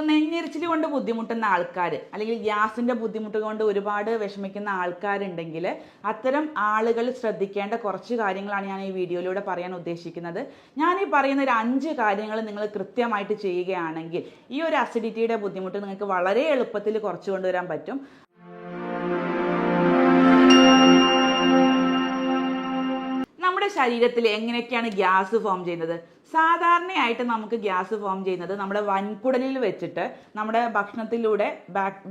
അപ്പോൾ നെഞ്ഞെരിച്ചിൽ കൊണ്ട് ബുദ്ധിമുട്ടുന്ന ആൾക്കാർ അല്ലെങ്കിൽ ഗ്യാസിന്റെ ബുദ്ധിമുട്ട് കൊണ്ട് ഒരുപാട് വിഷമിക്കുന്ന ആൾക്കാരുണ്ടെങ്കിൽ അത്തരം ആളുകൾ ശ്രദ്ധിക്കേണ്ട കുറച്ച് കാര്യങ്ങളാണ് ഞാൻ ഈ വീഡിയോയിലൂടെ പറയാൻ ഉദ്ദേശിക്കുന്നത്. ഞാൻ ഈ പറയുന്ന ഒരു അഞ്ച് കാര്യങ്ങൾ നിങ്ങൾ കൃത്യമായിട്ട് ചെയ്യുകയാണെങ്കിൽ ഈ ഒരു അസിഡിറ്റിയുടെ ബുദ്ധിമുട്ട് നിങ്ങൾക്ക് വളരെ എളുപ്പത്തിൽ കുറച്ച് കൊണ്ടുവരാൻ പറ്റും. നമ്മുടെ ശരീരത്തിൽ എങ്ങനെയൊക്കെയാണ് ഗ്യാസ് ഫോം ചെയ്യുന്നത്? സാധാരണയായിട്ട് നമുക്ക് ഗ്യാസ് ഫോം ചെയ്യുന്നത് നമ്മുടെ വൻകുടലിൽ വെച്ചിട്ട് നമ്മുടെ ഭക്ഷണത്തിലൂടെ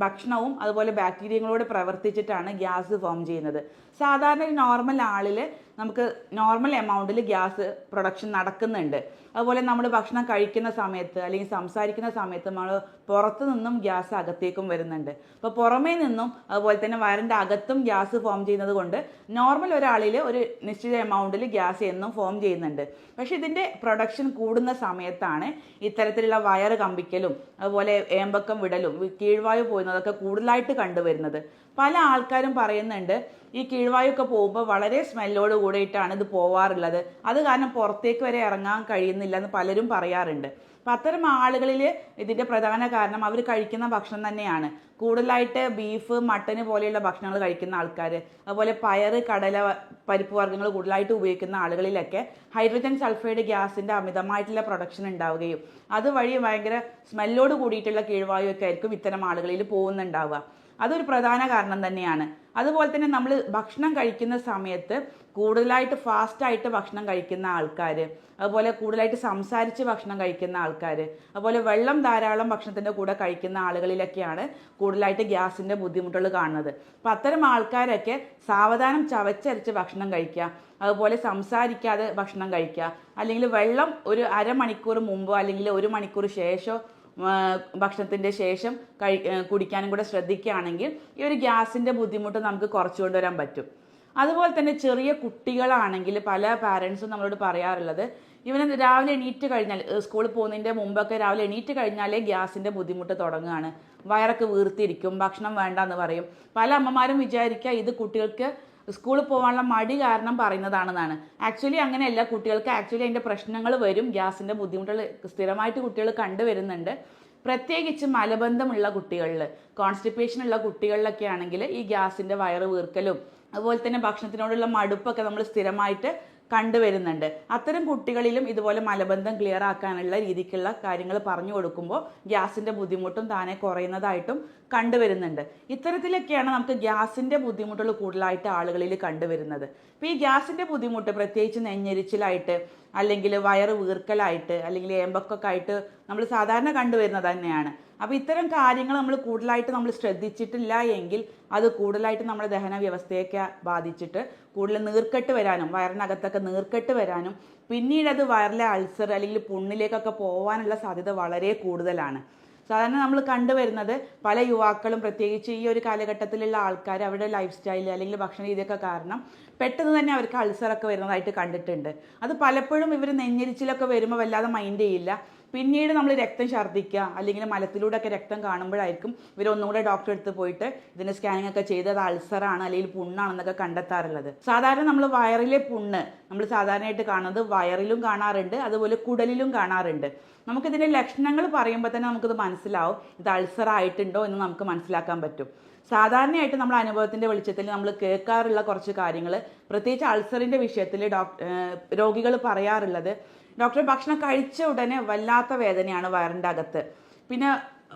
ഭക്ഷണവും അതുപോലെ ബാക്ടീരിയങ്ങളോട് പ്രവർത്തിച്ചിട്ടാണ് ഗ്യാസ് ഫോം ചെയ്യുന്നത്. സാധാരണ നോർമൽ ആളിൽ നമുക്ക് നോർമൽ എമൗണ്ടിൽ ഗ്യാസ് പ്രൊഡക്ഷൻ നടക്കുന്നുണ്ട്. അതുപോലെ നമ്മൾ ഭക്ഷണം കഴിക്കുന്ന സമയത്ത് അല്ലെങ്കിൽ സംസാരിക്കുന്ന സമയത്ത് നമ്മൾ പുറത്തു നിന്നും ഗ്യാസ് അകത്തേക്കും വരുന്നുണ്ട്. അപ്പോൾ പുറമേ നിന്നും അതുപോലെ തന്നെ വയറിന്റെ അകത്തും ഗ്യാസ് ഫോം ചെയ്യുന്നത് കൊണ്ട് നോർമൽ ഒരാളിൽ ഒരു നിശ്ചിത എമൗണ്ടിൽ ഗ്യാസ് എന്നും ഫോം ചെയ്യുന്നുണ്ട്. പക്ഷെ ഇതിന്റെ പ്രൊഡക്ഷൻ കൂടുന്ന സമയത്താണ് ഇത്തരത്തിലുള്ള വയറ് കമ്പിക്കലും അതുപോലെ ഏമ്പക്കം വിടലും കീഴ്വായു പോയുന്നതൊക്കെ കൂടുതലായിട്ട് കണ്ടുവരുന്നത്. പല ആൾക്കാരും പറയുന്നുണ്ട് ഈ കീഴ്വായൊക്കെ പോകുമ്പോൾ വളരെ സ്മെല്ലോട് കൂടിയിട്ടാണ് ഇത് പോവാറുള്ളത്. അത് കാരണം പുറത്തേക്ക് വരെ ഇറങ്ങാൻ കഴിയുന്നില്ല എന്ന് പലരും പറയാറുണ്ട്. അപ്പം അത്തരം ആളുകളിൽ ഇതിന്റെ പ്രധാന കാരണം അവർ കഴിക്കുന്ന ഭക്ഷണം തന്നെയാണ്. കൂടുതലായിട്ട് ബീഫ് മട്ടന് പോലെയുള്ള ഭക്ഷണങ്ങൾ കഴിക്കുന്ന ആൾക്കാർ അതുപോലെ പയർ കടല പരിപ്പ് വർഗങ്ങൾ കൂടുതലായിട്ട് ഉപയോഗിക്കുന്ന ആളുകളിലൊക്കെ ഹൈഡ്രജൻ സൾഫൈഡ് ഗ്യാസിന്റെ അമിതമായിട്ടുള്ള പ്രൊഡക്ഷൻ ഉണ്ടാവുകയും അതുവഴി ഭയങ്കര സ്മെല്ലോട് കൂടിയിട്ടുള്ള കീഴ്വായുവൊക്കെ ആയിരിക്കും ഇത്തരം ആളുകളിൽ പോകുന്നുണ്ടാവുക. അതൊരു പ്രധാന കാരണം തന്നെയാണ്. അതുപോലെ തന്നെ നമ്മൾ ഭക്ഷണം കഴിക്കുന്ന സമയത്ത് കൂടുതലായിട്ട് ഫാസ്റ്റായിട്ട് ഭക്ഷണം കഴിക്കുന്ന ആൾക്കാർ അതുപോലെ കൂടുതലായിട്ട് സംസാരിച്ച് ഭക്ഷണം കഴിക്കുന്ന ആൾക്കാർ അതുപോലെ വെള്ളം ധാരാളം ഭക്ഷണത്തിന്റെ കൂടെ കഴിക്കുന്ന ആളുകളിലൊക്കെയാണ് കൂടുതലായിട്ട് ഗ്യാസിന്റെ ബുദ്ധിമുട്ടുകൾ കാണുന്നത്. അപ്പം അത്തരം ആൾക്കാരൊക്കെ സാവധാനം ചവച്ചരച്ച് ഭക്ഷണം കഴിക്കുക അതുപോലെ സംസാരിക്കാതെ ഭക്ഷണം കഴിക്കുക അല്ലെങ്കിൽ വെള്ളം ഒരു അരമണിക്കൂർ മുമ്പോ അല്ലെങ്കിൽ ഒരു മണിക്കൂർ ശേഷമോ ഭക്ഷണത്തിന്റെ ശേഷം കഴി കുടിക്കാനും കൂടെ ശ്രദ്ധിക്കുകയാണെങ്കിൽ ഈ ഒരു ഗ്യാസിന്റെ ബുദ്ധിമുട്ട് നമുക്ക് കുറച്ചു കൊണ്ടുവരാൻ പറ്റും. അതുപോലെ തന്നെ ചെറിയ കുട്ടികളാണെങ്കിൽ പല പാരൻസും നമ്മളോട് പറയാറുള്ളത് ഇവന് രാവിലെ എണീറ്റ് കഴിഞ്ഞാൽ സ്കൂളിൽ പോകുന്നതിന്റെ മുമ്പൊക്കെ രാവിലെ എണീറ്റ് കഴിഞ്ഞാലേ ഗ്യാസിന്റെ ബുദ്ധിമുട്ട് തുടങ്ങുകയാണ്. വയറൊക്കെ വീർത്തിരിക്കും ഭക്ഷണം വേണ്ടെന്ന് പറയും. പല അമ്മമാരും വിചാരിക്കുക ഇത് കുട്ടികൾക്ക് സ്കൂളിൽ പോകാനുള്ള മടി കാരണം പറയുന്നതാണെന്നാണ്. ആക്ച്വലി അങ്ങനെയല്ല കുട്ടികൾക്ക് ആക്ച്വലി അതിന്റെ പ്രശ്നങ്ങൾ വരും. ഗ്യാസിന്റെ ബുദ്ധിമുട്ടുകൾ സ്ഥിരമായിട്ട് കുട്ടികൾ കണ്ടുവരുന്നുണ്ട്. പ്രത്യേകിച്ച് മലബന്ധമുള്ള കുട്ടികളിൽ കോൺസ്റ്റിപ്പേഷൻ ഉള്ള കുട്ടികളിലൊക്കെ ആണെങ്കിൽ ഈ ഗ്യാസിന്റെ വയറ് വീർക്കലും അതുപോലെ തന്നെ ഭക്ഷണത്തിനോടുള്ള മടുപ്പൊക്കെ നമ്മൾ സ്ഥിരമായിട്ട് കണ്ടുവരുന്നുണ്ട്. അത്തരം കുട്ടികളിലും ഇതുപോലെ മലബന്ധം ക്ലിയർ ആക്കാനുള്ള രീതിക്കുള്ള കാര്യങ്ങൾ പറഞ്ഞു കൊടുക്കുമ്പോൾ ഗ്യാസിന്റെ ബുദ്ധിമുട്ടും താനെ കുറയുന്നതായിട്ടും കണ്ടുവരുന്നുണ്ട്. ഇത്തരത്തിലൊക്കെയാണ് നമുക്ക് ഗ്യാസിന്റെ ബുദ്ധിമുട്ടുകൾ കൂടുതലായിട്ട് ആളുകളിൽ കണ്ടുവരുന്നത്. ഇപ്പോൾ ഈ ഗ്യാസിന്റെ ബുദ്ധിമുട്ട് പ്രത്യേകിച്ച് നെഞ്ഞരിച്ചിലായിട്ട് അല്ലെങ്കിൽ വയറ് വീർക്കലായിട്ട് അല്ലെങ്കിൽ ഏമ്പക്കൊക്കെ ആയിട്ട് നമ്മൾ സാധാരണ കണ്ടുവരുന്നത് തന്നെയാണ്. അപ്പോൾ ഇത്തരം കാര്യങ്ങൾ നമ്മൾ കൂടുതലായിട്ട് നമ്മൾ ശ്രദ്ധിച്ചിട്ടില്ല എങ്കിൽ അത് കൂടുതലായിട്ട് നമ്മുടെ ദഹന വ്യവസ്ഥയൊക്കെ ബാധിച്ചിട്ട് കൂടുതൽ നീർക്കെട്ട് വരാനും വയറിനകത്തൊക്കെ നീർക്കെട്ട് വരാനും പിന്നീട് അത് വയറിലെ അൾസർ അല്ലെങ്കിൽ പുണ്ണിലേക്കൊക്കെ പോകാനുള്ള സാധ്യത വളരെ കൂടുതലാണ്. സാധാരണ നമ്മൾ കണ്ടുവരുന്നത് പല യുവാക്കളും പ്രത്യേകിച്ച് ഈ ഒരു കാലഘട്ടത്തിലുള്ള ആൾക്കാർ അവരുടെ ലൈഫ് സ്റ്റൈൽ അല്ലെങ്കിൽ ഭക്ഷണ രീതിയൊക്കെ കാരണം പെട്ടെന്ന് തന്നെ അവർക്ക് അൾസറൊക്കെ വരുന്നതായിട്ട് കണ്ടിട്ടുണ്ട്. അത് പലപ്പോഴും ഇവർ നെഞ്ഞരിച്ചിലൊക്കെ വരുമ്പോൾ വല്ലാതെ മൈൻഡ് ചെയ്യില്ല. പിന്നീട് നമ്മൾ രക്തം ഛർദ്ദിക്കുക അല്ലെങ്കിൽ മലത്തിലൂടെ ഒക്കെ രക്തം കാണുമ്പോഴായിരിക്കും ഇവർ ഒന്നുകൂടെ ഡോക്ടറെ അടുത്ത് പോയിട്ട് ഇതിന്റെ സ്കാനിംഗ് ഒക്കെ ചെയ്ത് അത് അൾസറാണ് അല്ലെങ്കിൽ പുണ്ണാണെന്നൊക്കെ കണ്ടെത്താറുള്ളത്. സാധാരണ നമ്മൾ വയറിലെ പുണ്ണ് നമ്മൾ സാധാരണയായിട്ട് കാണുന്നത് വയറിലും കാണാറുണ്ട് അതുപോലെ കുടലിലും കാണാറുണ്ട്. നമുക്കിതിന്റെ ലക്ഷണങ്ങൾ പറയുമ്പോൾ തന്നെ നമുക്കിത് മനസ്സിലാവും. ഇത് അൾസർ ആയിട്ടുണ്ടോ എന്ന് നമുക്ക് മനസ്സിലാക്കാൻ പറ്റും. സാധാരണയായിട്ട് നമ്മൾ അനുഭവത്തിന്റെ വെളിച്ചത്തിൽ നമ്മൾ കേൾക്കാറുള്ള കുറച്ച് കാര്യങ്ങൾ. പ്രത്യേകിച്ച് അൾസറിന്റെ വിഷയത്തിൽ ഡോക്ടർ രോഗികൾ പറയാറുള്ളത് ഡോക്ടർ ഭക്ഷണം കഴിച്ച ഉടനെ വല്ലാത്ത വേദനയാണ് വയറിന്റെ അകത്ത്. പിന്നെ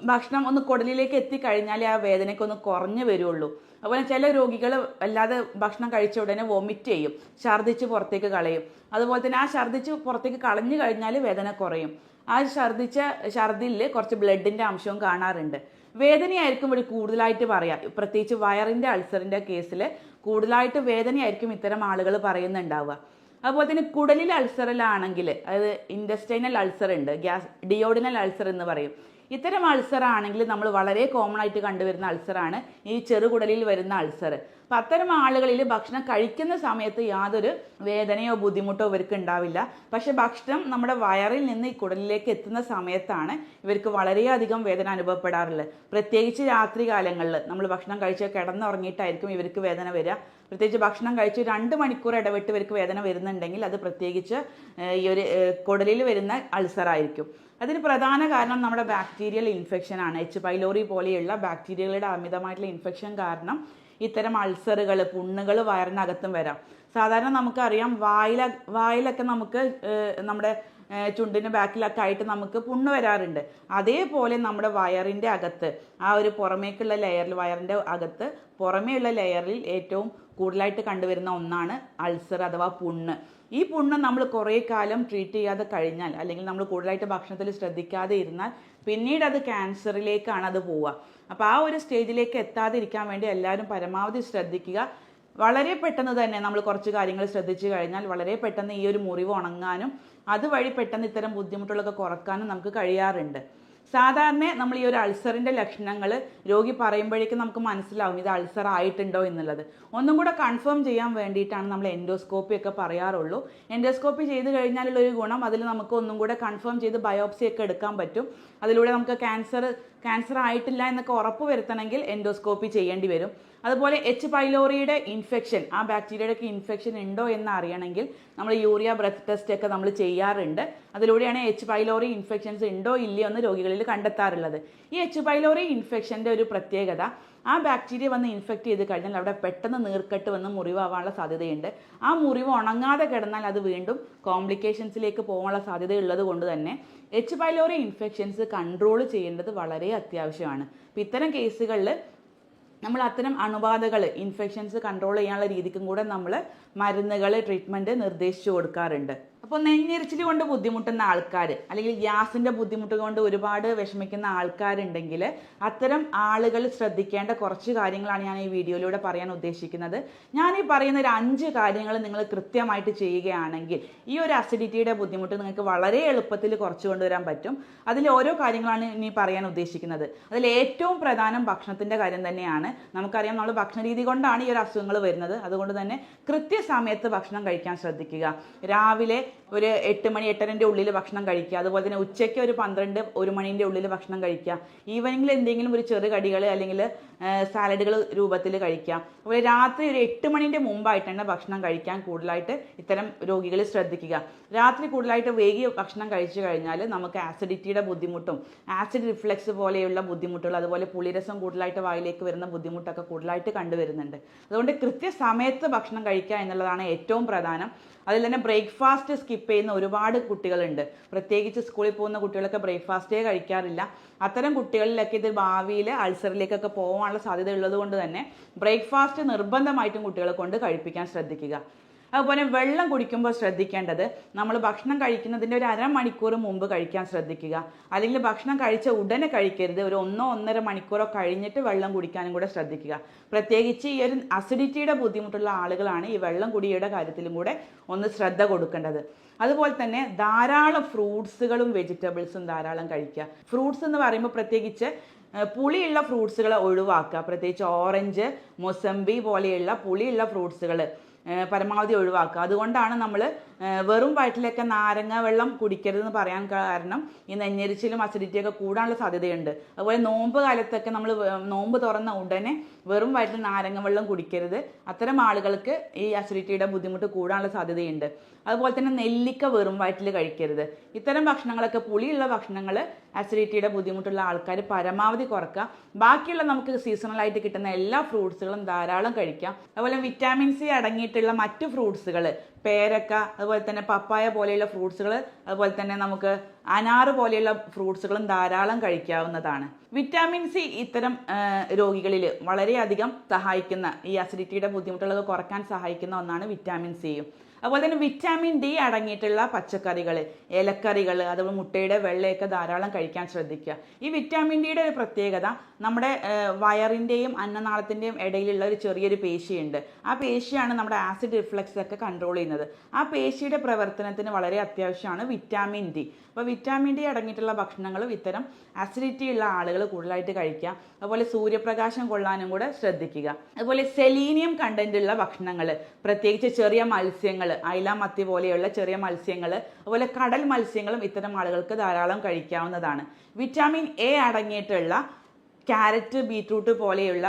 ഭക്ഷണം ഒന്ന് കുടലിലേക്ക് എത്തിക്കഴിഞ്ഞാലേ ആ വേദനയ്ക്ക് ഒന്ന് കുറഞ്ഞു വരുള്ളൂ. അതുപോലെ ചില രോഗികൾ അല്ലാതെ ഭക്ഷണം കഴിച്ച ഉടനെ വോമിറ്റ് ചെയ്യും ഛർദ്ദിച്ച് പുറത്തേക്ക് കളയും. അതുപോലെ തന്നെ ആ ഛർദ്ദിച്ച് പുറത്തേക്ക് കളഞ്ഞു കഴിഞ്ഞാൽ വേദന കുറയും. ആ ഛർദ്ദിച്ച ഛർദിയിൽ കുറച്ച് ബ്ലഡിന്റെ അംശവും കാണാറുണ്ട്. വേദനയായിരിക്കും ഇവിടെ കൂടുതലായിട്ട് പറയാം. പ്രത്യേകിച്ച് വയറിന്റെ അൾസറിന്റെ കേസിൽ കൂടുതലായിട്ട് വേദനയായിരിക്കും ഇത്തരം ആളുകൾ പറയുന്നുണ്ടാവുക. അതുപോലെ തന്നെ കുടലിൽ അൾസറിലാണെങ്കിൽ അതായത് ഇൻഡസ്റ്റൈനൽ അൾസർ ഉണ്ട് ഗ്യാസ് ഡിയോഡിനൽ അൾസർ എന്ന് പറയും. ഇത്തരം അൾസർ ആണെങ്കിൽ നമ്മൾ വളരെ കോമൺ ആയിട്ട് കണ്ടുവരുന്ന അൾസറാണ്. ഈ ചെറുകുടലിൽ വരുന്ന അൾസർ. അപ്പം അത്തരം ആളുകളിൽ ഭക്ഷണം കഴിക്കുന്ന സമയത്ത് യാതൊരു വേദനയോ ബുദ്ധിമുട്ടോ ഇവർക്ക് ഉണ്ടാവില്ല. പക്ഷെ ഭക്ഷണം നമ്മുടെ വയറിൽ നിന്ന് ഈ കുടലിലേക്ക് എത്തുന്ന സമയത്താണ് ഇവർക്ക് വളരെയധികം വേദന അനുഭവപ്പെടാറുള്ളത്. പ്രത്യേകിച്ച് രാത്രി കാലങ്ങളിൽ നമ്മൾ ഭക്ഷണം കഴിച്ച് കിടന്നുറങ്ങിയിട്ടായിരിക്കും ഇവർക്ക് വേദന വരിക. പ്രത്യേകിച്ച് ഭക്ഷണം കഴിച്ച് രണ്ട് മണിക്കൂർ ഇടവിട്ട് ഇവർക്ക് വേദന വരുന്നുണ്ടെങ്കിൽ അത് പ്രത്യേകിച്ച് ഈ ഒരു കുടലിൽ വരുന്ന അൾസർ ആയിരിക്കും അതിന് പ്രധാന കാരണം നമ്മുടെ ബാക്ടീരിയൽ ഇൻഫെക്ഷൻ ആണ്. എച്ച് പൈലോറി പോലെയുള്ള ബാക്ടീരിയകളുടെ അമിതമായിട്ടുള്ള ഇൻഫെക്ഷൻ കാരണം ഇത്തരം അൾസറുകൾ പുണ്ണുകൾ വയറിനകത്തും വരാം. സാധാരണ നമുക്കറിയാം വായില വായിലൊക്കെ നമുക്ക് നമ്മുടെ ചുണ്ടിന് ബാക്കിലൊക്കെ ആയിട്ട് നമുക്ക് പുണ്ണ് വരാറുണ്ട്. അതേപോലെ നമ്മുടെ വയറിന്റെ അകത്ത് ആ ഒരു പുറമേക്കുള്ള ലെയറിൽ വയറിന്റെ അകത്ത് പുറമേയുള്ള ലെയറിൽ ഏറ്റവും കൂടുതലായിട്ട് കണ്ടുവരുന്ന ഒന്നാണ് അൾസർ അഥവാ പുണ്ണ്. ഈ പുണ്ണ് നമ്മൾ കുറേ കാലം ട്രീറ്റ് ചെയ്യാതെ കഴിഞ്ഞാൽ അല്ലെങ്കിൽ നമ്മൾ കൂടുതലായിട്ട് ഭക്ഷണത്തിൽ ശ്രദ്ധിക്കാതെ ഇരുന്നാൽ പിന്നീട് അത് ക്യാൻസറിലേക്കാണ് അത് പോവുക. അപ്പോൾ ആ ഒരു സ്റ്റേജിലേക്ക് എത്താതിരിക്കാൻ വേണ്ടി എല്ലാവരും പരമാവധി ശ്രദ്ധിക്കുക. വളരെ പെട്ടെന്ന് തന്നെ നമ്മൾ കുറച്ച് കാര്യങ്ങൾ ശ്രദ്ധിച്ചു കഴിഞ്ഞാൽ വളരെ പെട്ടെന്ന് ഈ ഒരു മുറിവ് ഉണങ്ങാനും അതുവഴി പെട്ടെന്ന് ഇത്തരം ബുദ്ധിമുട്ടുകളൊക്കെ കുറക്കാനും നമുക്ക് കഴിയാറുണ്ട്. സാധാരണ നമ്മൾ ഈ ഒരു അൾസറിന്റെ ലക്ഷണങ്ങൾ രോഗി പറയുമ്പോഴേക്കും നമുക്ക് മനസ്സിലാവും ഇത് അൾസർ ആയിട്ടുണ്ടോ എന്നുള്ളത്. ഒന്നും കൂടെ കൺഫേം ചെയ്യാൻ വേണ്ടിയിട്ടാണ് നമ്മൾ എൻഡോസ്കോപ്പി ഒക്കെ പറയാറുള്ളൂ. എൻഡോസ്കോപ്പി ചെയ്ത് കഴിഞ്ഞാലുള്ള ഒരു ഗുണം അതിൽ നമുക്ക് ഒന്നും കൂടെ കൺഫേം ചെയ്ത് ബയോപ്സി ഒക്കെ എടുക്കാൻ പറ്റും. അതിലൂടെ നമുക്ക് ക്യാൻസർ ക്യാൻസർ ആയിട്ടില്ല എന്നൊക്കെ ഉറപ്പ് വരുത്തണമെങ്കിൽ എൻഡോസ്കോപ്പി ചെയ്യേണ്ടി വരും. അതുപോലെ എച്ച് പൈലോറിയുടെ ഇൻഫെക്ഷൻ ആ ബാക്ടീരിയയുടെ ഒക്കെ ഇൻഫെക്ഷൻ ഉണ്ടോ എന്ന് അറിയണമെങ്കിൽ നമ്മൾ യൂറിയ ബ്രത്ത് ടെസ്റ്റ് ഒക്കെ നമ്മൾ ചെയ്യാറുണ്ട്. അതിലൂടെയാണ് എച്ച് പൈലോറി ഇൻഫെക്ഷൻസ് ഉണ്ടോ ഇല്ലയോ എന്ന് രോഗികളിൽ കണ്ടെത്താറുള്ളത്. ഈ എച്ച് പൈലോറി ഇൻഫെക്ഷന്റെ ഒരു പ്രത്യേകത ആ ബാക്ടീരിയ വന്ന് ഇൻഫെക്റ്റ് ചെയ്ത് കഴിഞ്ഞാൽ അവിടെ പെട്ടെന്ന് നീർക്കെട്ട് വന്ന് മുറിവാവാനുള്ള സാധ്യതയുണ്ട്. ആ മുറിവ് ഉണങ്ങാതെ കിടന്നാൽ അത് വീണ്ടും കോംപ്ലിക്കേഷൻസിലേക്ക് പോകാനുള്ള സാധ്യതയുള്ളത് കൊണ്ട് തന്നെ എച്ച് പൈലോറി ഇൻഫെക്ഷൻസ് കൺട്രോൾ ചെയ്യേണ്ടത് വളരെ അത്യാവശ്യമാണ്. അപ്പം ഇത്തരം കേസുകളിൽ നമ്മൾ അത്തരം അണുബാധകൾ ഇൻഫെക്ഷൻസ് കൺട്രോൾ ചെയ്യാനുള്ള രീതിക്കും കൂടെ നമ്മൾ മരുന്നുകൾ ട്രീറ്റ്മെന്റ് നിർദ്ദേശിച്ചു കൊടുക്കാറുണ്ട്. അപ്പോൾ നെഞ്ഞെരിച്ചിൽ കൊണ്ട് ബുദ്ധിമുട്ടുന്ന ആൾക്കാർ അല്ലെങ്കിൽ ഗ്യാസിന്റെ ബുദ്ധിമുട്ട് കൊണ്ട് ഒരുപാട് വിഷമിക്കുന്ന ആൾക്കാരുണ്ടെങ്കിൽ അത്തരം ആളുകൾ ശ്രദ്ധിക്കേണ്ട കുറച്ച് കാര്യങ്ങളാണ് ഞാൻ ഈ വീഡിയോയിലൂടെ പറയാൻ ഉദ്ദേശിക്കുന്നത്. ഞാൻ ഈ പറയുന്ന ഒരു അഞ്ച് കാര്യങ്ങൾ നിങ്ങൾ കൃത്യമായിട്ട് ചെയ്യുകയാണെങ്കിൽ ഈ ഒരു അസിഡിറ്റിയുടെ ബുദ്ധിമുട്ട് നിങ്ങൾക്ക് വളരെ എളുപ്പത്തിൽ കുറച്ച് കൊണ്ടുവരാൻ പറ്റും. അതിൽ ഓരോ കാര്യങ്ങളാണ് ഇനി പറയാൻ ഉദ്ദേശിക്കുന്നത്. അതിൽ ഏറ്റവും പ്രധാനം ഭക്ഷണത്തിന്റെ കാര്യം തന്നെയാണ്. നമുക്കറിയാം നമ്മൾ ഭക്ഷണ രീതി കൊണ്ടാണ് ഈ ഒരു അസുഖങ്ങൾ വരുന്നത്. അതുകൊണ്ട് തന്നെ കൃത്യസമയത്ത് ഭക്ഷണം കഴിക്കാൻ ശ്രദ്ധിക്കുക. രാവിലെ ഒരു എട്ട് മണി എട്ടരന്റെ ഉള്ളിൽ ഭക്ഷണം കഴിക്കുക. അതുപോലെ തന്നെ ഉച്ചയ്ക്ക് ഒരു പന്ത്രണ്ട് ഒരു മണീന്റെ ഉള്ളിൽ ഭക്ഷണം കഴിക്കുക. ഈവനിങ്ങിൽ എന്തെങ്കിലും ഒരു ചെറു കടികൾ അല്ലെങ്കിൽ സാലഡുകൾ രൂപത്തിൽ കഴിക്കുക. അതുപോലെ രാത്രി ഒരു എട്ട് മണീന്റെ മുമ്പായിട്ട് തന്നെ ഭക്ഷണം കഴിക്കാൻ കൂടുതലായിട്ട് ഇത്തരം രോഗികൾ ശ്രദ്ധിക്കുക. രാത്രി കൂടുതലായിട്ട് വേഗി ഭക്ഷണം കഴിച്ചു കഴിഞ്ഞാൽ നമുക്ക് ആസിഡിറ്റിയുടെ ബുദ്ധിമുട്ടും ആസിഡ് റിഫ്ലക്സ് പോലെയുള്ള ബുദ്ധിമുട്ടുകൾ അതുപോലെ പുളിരസം കൂടുതലായിട്ട് വായിലേക്ക് വരുന്ന ബുദ്ധിമുട്ടൊക്കെ കൂടുതലായിട്ട് കണ്ടുവരുന്നുണ്ട്. അതുകൊണ്ട് കൃത്യസമയത്ത് ഭക്ഷണം കഴിക്കുക എന്നുള്ളതാണ് ഏറ്റവും പ്രധാനം. അതിൽ തന്നെ ബ്രേക്ക്ഫാസ്റ്റ് സ്കിപ്പ് ചെയ്യുന്ന ഒരുപാട് കുട്ടികളുണ്ട്. പ്രത്യേകിച്ച് സ്കൂളിൽ പോകുന്ന കുട്ടികളൊക്കെ ബ്രേക്ക്ഫാസ്റ്റേ കഴിക്കാറില്ല. അത്തരം കുട്ടികളിലൊക്കെ ഇത് ഭാവിയിൽ അൾസറിലേക്കൊക്കെ പോകാനുള്ള സാധ്യത ഉള്ളത് കൊണ്ട് തന്നെ ബ്രേക്ക്ഫാസ്റ്റ് നിർബന്ധമായിട്ടും കുട്ടികളെ കൊണ്ട് കഴിപ്പിക്കാൻ ശ്രദ്ധിക്കുക. അതുപോലെ വെള്ളം കുടിക്കുമ്പോൾ ശ്രദ്ധിക്കേണ്ടത് നമ്മൾ ഭക്ഷണം കഴിക്കുന്നതിന്റെ ഒരു അരമണിക്കൂർ മുമ്പ് കഴിക്കാൻ ശ്രദ്ധിക്കുക. അല്ലെങ്കിൽ ഭക്ഷണം കഴിച്ച ഉടനെ കഴിക്കരുത്. ഒരു ഒന്നോ ഒന്നര മണിക്കൂറോ കഴിഞ്ഞിട്ട് വെള്ളം കുടിക്കാനും കൂടെ ശ്രദ്ധിക്കുക. പ്രത്യേകിച്ച് ഈ ഒരു അസിഡിറ്റിയുടെ ബുദ്ധിമുട്ടുള്ള ആളുകളാണ് ഈ വെള്ളം കുടിയുടെ കാര്യത്തിലും കൂടെ ഒന്ന് ശ്രദ്ധ കൊടുക്കേണ്ടത്. അതുപോലെ തന്നെ ധാരാളം ഫ്രൂട്ട്സുകളും വെജിറ്റബിൾസും ധാരാളം കഴിക്കുക. ഫ്രൂട്ട്സ് എന്ന് പറയുമ്പോൾ പ്രത്യേകിച്ച് പുളിയുള്ള ഫ്രൂട്ട്സുകളെ ഒഴിവാക്കുക. പ്രത്യേകിച്ച് ഓറഞ്ച് മൊസംബി പോലെയുള്ള പുളിയുള്ള ഫ്രൂട്ട്സുകൾ പരമാവധി ഒഴിവാക്കുക. അതുകൊണ്ടാണ് നമ്മൾ വെറും വയറ്റിലൊക്കെ നാരങ്ങ വെള്ളം കുടിക്കരുതെന്ന് പറയാൻ കാരണം ഈ നെഞ്ഞരിച്ചിലും അസിഡിറ്റിയൊക്കെ കൂടാനുള്ള സാധ്യതയുണ്ട്. അതുപോലെ നോമ്പ് കാലത്തൊക്കെ നമ്മൾ നോമ്പ് തുറന്ന ഉടനെ വെറും വയറ്റിൽ നാരങ്ങ വെള്ളം കുടിക്കരുത്. അത്തരം ആളുകൾക്ക് ഈ അസിഡിറ്റിയുടെ ബുദ്ധിമുട്ട് കൂടാനുള്ള സാധ്യതയുണ്ട്. അതുപോലെ തന്നെ നെല്ലിക്ക വെറും വയറ്റിൽ കഴിക്കരുത്. ഇത്തരം ഭക്ഷണങ്ങളൊക്കെ പുളിയുള്ള ഭക്ഷണങ്ങൾ അസിഡിറ്റിയുടെ ബുദ്ധിമുട്ടുള്ള ആൾക്കാർ പരമാവധി കുറക്കുക. ബാക്കിയുള്ള നമുക്ക് സീസണലായിട്ട് കിട്ടുന്ന എല്ലാ ഫ്രൂട്ട്സുകളും ധാരാളം കഴിക്കാം. അതുപോലെ വിറ്റാമിൻ സി അടങ്ങിയിട്ടുള്ള മറ്റ് ഫ്രൂട്ട്സുകൾ പേരക്ക അതുപോലെ തന്നെ പപ്പായ പോലെയുള്ള ഫ്രൂട്ട്സുകൾ അതുപോലെ തന്നെ നമുക്ക് അനാറ് പോലെയുള്ള ഫ്രൂട്ട്സുകളും ധാരാളം കഴിക്കാവുന്നതാണ്. വിറ്റാമിൻ സി ഇത്തരം രോഗികളിൽ വളരെയധികം സഹായിക്കുന്ന ഈ അസിഡിറ്റിയുടെ ബുദ്ധിമുട്ടുകളൊക്കെ കുറയ്ക്കാൻ സഹായിക്കുന്ന ഒന്നാണ് വിറ്റാമിൻ സിയും. അതുപോലെ തന്നെ വിറ്റാമിൻ ഡി അടങ്ങിയിട്ടുള്ള പച്ചക്കറികൾ ഇലക്കറികൾ അതുപോലെ മുട്ടയുടെ വെള്ളയൊക്കെ ധാരാളം കഴിക്കാൻ ശ്രദ്ധിക്കുക. ഈ വിറ്റാമിൻ ഡിയുടെ ഒരു പ്രത്യേകത നമ്മുടെ വയറിന്റെയും അന്നനാളത്തിന്റെയും ഇടയിലുള്ള ഒരു ചെറിയൊരു പേശിയുണ്ട്. ആ പേശിയാണ് നമ്മുടെ ആസിഡ് റിഫ്ലക്സ് ഒക്കെ കൺട്രോൾ ചെയ്യുന്നത്. ആ പേശിയുടെ പ്രവർത്തനത്തിന് വളരെ അത്യാവശ്യമാണ് വിറ്റാമിൻ ഡി അപ്പോൾ വിറ്റാമിൻ ഡി അടങ്ങിയിട്ടുള്ള ഭക്ഷണങ്ങളും ഇത്തരം അസിഡിറ്റി ഉള്ള ആളുകൾ കൂടുതലായിട്ട് കഴിക്കുക. അതുപോലെ സൂര്യപ്രകാശം കൊള്ളാനും കൂടെ ശ്രദ്ധിക്കുക. അതുപോലെ സെലീനിയം കണ്ടന്റ് ഉള്ള ഭക്ഷണങ്ങൾ പ്രത്യേകിച്ച് ചെറിയ മത്സ്യങ്ങൾ അയില മത്തി പോലെയുള്ള ചെറിയ മത്സ്യങ്ങൾ അതുപോലെ കടൽ മത്സ്യങ്ങളും ഇത്തരം ആളുകൾക്ക് ധാരാളം കഴിക്കാവുന്നതാണ്. വിറ്റാമിൻ എ അടങ്ങിയിട്ടുള്ള ക്യാരറ്റ് ബീറ്റ്റൂട്ട് പോലെയുള്ള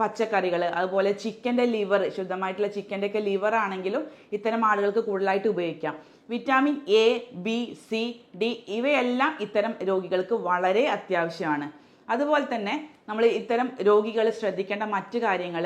പച്ചക്കറികൾ അതുപോലെ ചിക്കന്റെ ലിവർ ശുദ്ധമായിട്ടുള്ള ചിക്കന്റെ ഒക്കെ ലിവർ ആണെങ്കിലും ഇത്തരം ആളുകൾക്ക് കൂടുതലായിട്ട് ഉപയോഗിക്കാം. Vitamin A B C D ഇവയെല്ലാം ഇത്തരം രോഗികൾക്ക് വളരെ അത്യാവശ്യമാണ്. അതുപോലെ തന്നെ നമ്മൾ ഇത്തരം രോഗികൾ ശ്രദ്ധിക്കേണ്ട മറ്റു കാര്യങ്ങൾ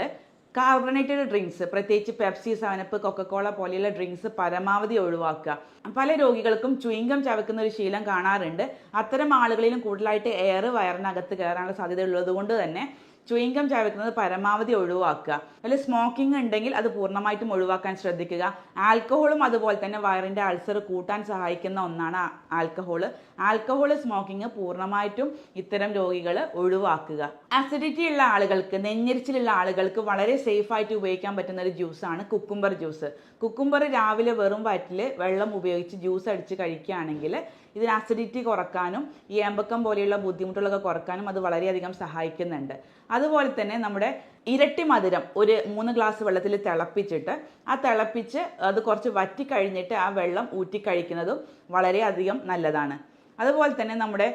കാർബണേറ്റഡ് ഡ്രിങ്ക്സ് പ്രത്യേകിച്ച് പെപ്സി സാനപ്പ് കൊക്കക്കോള പോലെയുള്ള ഡ്രിങ്ക്സ് പരമാവധി ഒഴിവാക്കുക. പല രോഗികൾക്കും ചുയിങ്കം ചവക്കുന്ന ഒരു ശീലം കാണാറുണ്ട്. അത്തരം ആളുകളിലും കൂടുതലായിട്ട് എയർ വയറിനകത്ത് കയറാനുള്ള സാധ്യത കൊണ്ട് തന്നെ ചുയിങ്കം ചവയ്ക്കുന്നത് പരമാവധി ഒഴിവാക്കുക. അതിൽ സ്മോക്കിംഗ് ഉണ്ടെങ്കിൽ അത് പൂർണമായിട്ടും ഒഴിവാക്കാൻ ശ്രദ്ധിക്കുക. ആൽക്കഹോളും അതുപോലെ തന്നെ വയറിന്റെ അൾസർ കൂട്ടാൻ സഹായിക്കുന്ന ഒന്നാണ് ആൽക്കഹോൾ. ആൽക്കഹോൾ സ്മോക്കിംഗ് പൂർണമായിട്ടും ഇത്തരം രോഗികൾ ഒഴിവാക്കുക. അസിഡിറ്റി ഉള്ള ആളുകൾക്ക് നെഞ്ഞെരിച്ചിലുള്ള ആളുകൾക്ക് വളരെ സേഫ് ആയിട്ട് ഉപയോഗിക്കാൻ പറ്റുന്ന ഒരു ജ്യൂസാണ് കുക്കുംബർ ജ്യൂസ് കുക്കുംബർ രാവിലെ വെറും വയറ്റിൽ വെള്ളം ഉപയോഗിച്ച് ജ്യൂസ് അടിച്ച് കഴിക്കുകയാണെങ്കിൽ ഇതിന് ആസിഡിറ്റി കുറക്കാനും ഈ ഏമ്പക്കം പോലെയുള്ള ബുദ്ധിമുട്ടുകളൊക്കെ കുറക്കാനും അത് വളരെയധികം സഹായിക്കുന്നുണ്ട്. അതുപോലെ തന്നെ നമ്മുടെ ഇരട്ടി മധുരം ഒരു മൂന്ന് ഗ്ലാസ് വെള്ളത്തിൽ തിളപ്പിച്ചിട്ട് ആ തിളപ്പിച്ച് അത് കുറച്ച് വറ്റി കഴിഞ്ഞിട്ട് ആ വെള്ളം ഊറ്റി കഴിക്കുന്നതും വളരെയധികം നല്ലതാണ്. അതുപോലെ തന്നെ നമ്മുടെ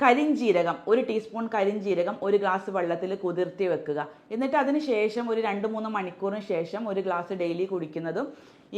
കരിഞ്ജീരകം ഒരു ടീസ്പൂൺ കരിഞ്ജീരകം ഒരു ഗ്ലാസ് വെള്ളത്തിൽ കുതിർത്തി വെക്കുക. എന്നിട്ട് അതിന് ശേഷം ഒരു രണ്ട് മൂന്ന് മണിക്കൂറിന് ശേഷം ഒരു ഗ്ലാസ് ഡെയിലി കുടിക്കുന്നതും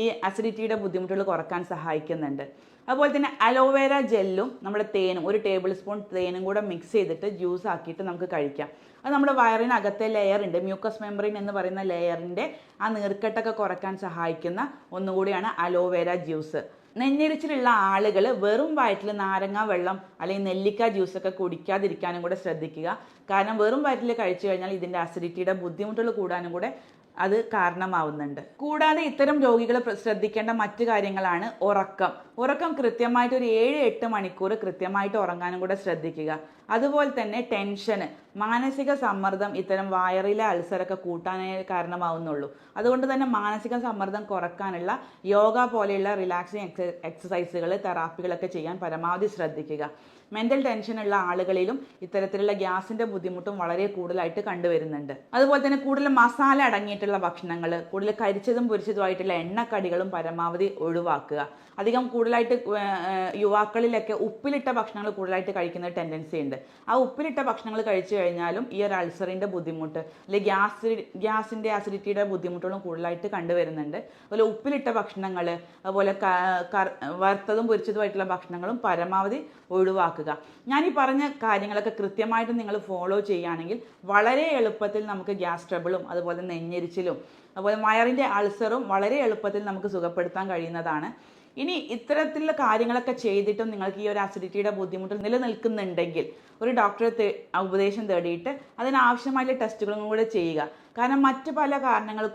ഈ അസിഡിറ്റിയുടെ ബുദ്ധിമുട്ടുകൾ കുറയ്ക്കാൻ സഹായിക്കുന്നുണ്ട്. അതുപോലെ തന്നെ അലോവേര ജെല്ലും നമ്മുടെ തേനും ഒരു ടേബിൾ സ്പൂൺ തേനും കൂടെ മിക്സ് ചെയ്തിട്ട് ജ്യൂസ് ആക്കിയിട്ട് നമുക്ക് കഴിക്കാം. അത് നമ്മുടെ വയറിനകത്തെ ലെയർ ഉണ്ട്. മ്യൂക്കസ് മെമ്പറിൻ എന്ന് പറയുന്ന ലെയറിന്റെ ആ നീർക്കെട്ടൊക്കെ കുറയ്ക്കാൻ സഹായിക്കുന്ന ഒന്നുകൂടിയാണ് അലോവേര ജ്യൂസ് നെഞ്ഞെരിച്ചിലുള്ള ആളുകൾ വെറും വയറ്റിൽ നാരങ്ങ വെള്ളം അല്ലെങ്കിൽ നെല്ലിക്ക ജ്യൂസൊക്കെ കുടിക്കാതിരിക്കാനും കൂടെ ശ്രദ്ധിക്കുക. കാരണം വെറും വയറ്റിൽ കഴിച്ചു കഴിഞ്ഞാൽ ഇതിന്റെ അസിഡിറ്റിയുടെ ബുദ്ധിമുട്ടുകൾ കൂടാനും കൂടെ അത് കാരണമാവുന്നുണ്ട്. കൂടാതെ ഇത്തരം രോഗികൾ ശ്രദ്ധിക്കേണ്ട മറ്റു കാര്യങ്ങളാണ് ഉറക്കം. ഉറക്കം കൃത്യമായിട്ട് ഒരു ഏഴ് എട്ട് മണിക്കൂർ കൃത്യമായിട്ട് ഉറങ്ങാനും കൂടെ ശ്രദ്ധിക്കുക. അതുപോലെ തന്നെ ടെൻഷന് മാനസിക സമ്മർദ്ദം ഇത്തരം വയറിലെ അൾസറൊക്കെ കൂട്ടാനേ കാരണമാവുന്നുള്ളൂ. അതുകൊണ്ട് തന്നെ മാനസിക സമ്മർദ്ദം കുറക്കാനുള്ള യോഗ പോലെയുള്ള റിലാക്സിങ് എക്സസൈസുകൾ തെറാപ്പികളൊക്കെ ചെയ്യാൻ പരമാവധി ശ്രദ്ധിക്കുക. മെന്റൽ ടെൻഷനുള്ള ആളുകളിലും ഇത്തരത്തിലുള്ള ഗ്യാസിന്റെ ബുദ്ധിമുട്ടും വളരെ കൂടുതലായിട്ട് കണ്ടുവരുന്നുണ്ട്. അതുപോലെ തന്നെ കൂടുതൽ മസാല അടങ്ങിയിട്ടുള്ള ഭക്ഷണങ്ങൾ കൂടുതൽ കരിച്ചതും പൊരിച്ചതുമായിട്ടുള്ള എണ്ണക്കടികളും പരമാവധി ഒഴിവാക്കുക. അധികം കൂടുതലായിട്ട് യുവാക്കളിലൊക്കെ ഉപ്പിലിട്ട ഭക്ഷണങ്ങൾ കൂടുതലായിട്ട് കഴിക്കുന്ന ടെൻഡൻസി ഉണ്ട്. ആ ഉപ്പിലിട്ട ഭക്ഷണങ്ങൾ കഴിച്ചു കഴിഞ്ഞാലും ഈ ഒരു അൾസറിന്റെ ബുദ്ധിമുട്ട് അല്ലെങ്കിൽ ഗ്യാസ് ഗ്യാസിന്റെ അസിഡിറ്റിയുടെ ബുദ്ധിമുട്ടുകളും കൂടുതലായിട്ട് കണ്ടുവരുന്നുണ്ട്. അതുപോലെ ഉപ്പിലിട്ട ഭക്ഷണങ്ങൾ അതുപോലെ വറുത്തതും പൊരിച്ചതുമായിട്ടുള്ള ഭക്ഷണങ്ങളും പരമാവധി ഒഴിവാക്കുക. ഞാൻ ഈ പറഞ്ഞ കാര്യങ്ങളൊക്കെ കൃത്യമായിട്ട് നിങ്ങൾ ഫോളോ ചെയ്യുകയാണെങ്കിൽ വളരെ എളുപ്പത്തിൽ നമുക്ക് ഗ്യാസ് ട്രബിളും അതുപോലെ നെഞ്ഞെരിച്ചിലും അതുപോലെ വയറിന്റെ അൾസറും വളരെ എളുപ്പത്തിൽ നമുക്ക് സുഖപ്പെടുത്താൻ കഴിയുന്നതാണ്. ഇനി ഇത്തരത്തിലുള്ള കാര്യങ്ങളൊക്കെ ചെയ്തിട്ടും നിങ്ങൾക്ക് ഈ ഒരു അസിഡിറ്റിയുടെ ബുദ്ധിമുട്ട് നിലനിൽക്കുന്നുണ്ടെങ്കിൽ ഒരു ഡോക്ടറെ ഉപദേശം തേടിയിട്ട് അതിനാവശ്യമായ ടെസ്റ്റുകളും കൂടെ ചെയ്യുക. കാരണം മറ്റ് പല കാരണങ്ങൾ